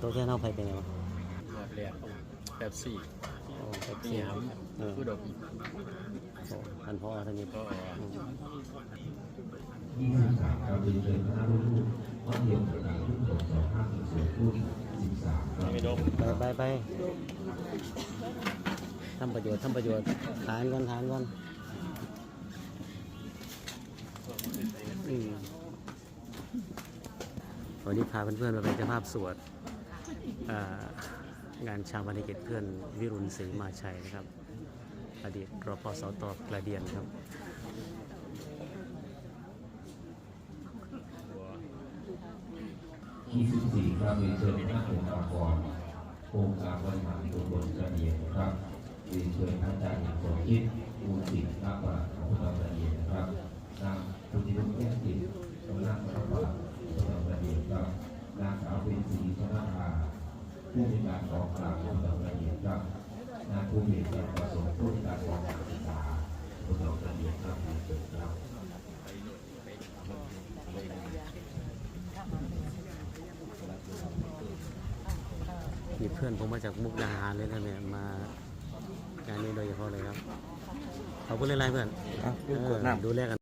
ตัวแทนเอาไปเป็นไงวะรอบแรกแบบสี่โอ้แบบนี่สี่ครับเออผู้ดกโอ้ท่านพ่อท่านนี้ก็อืมที่ห้าสามเราจะเชิญคณะลูกๆวัดเดียวกับการทุกสองสองห้าหนึ่งศูนย์ผู้สิบสามครับ ไม่ดกไปไปไปทำประโยชน์ทำประโยชน์ทานก่อนทานก่อนอืมวันนี้พาเพื่อนๆมาเป็นเจ้าภาพสวดอ่า งานชาวบรรณกิจเพื่อนวิรุณศรีมาชัยนะครับ อดีตรปสตกระเดียนครับที่สิบสี่ครับเรียนเชิญคณะองค์การกรองการบริหารส่วนบนกระเดียนครับเรียนเชิญพระอาจารย์อย่างสมคิด ผู้มีการกองกลางพวกเรากระเดียนครับนางผู้มีการประสงค์ผู้มีการกองการศึกษาพวกเรากระเดียนครับเรียนเชิญครับมีเพื่อนผมมาจากมุกดาหารเลยนะเนี่ยมางานนี้โดยเฉพาะเลยครับขอบคุณหลายๆเพื่อนอะเอกอดน้ำดูแลกัน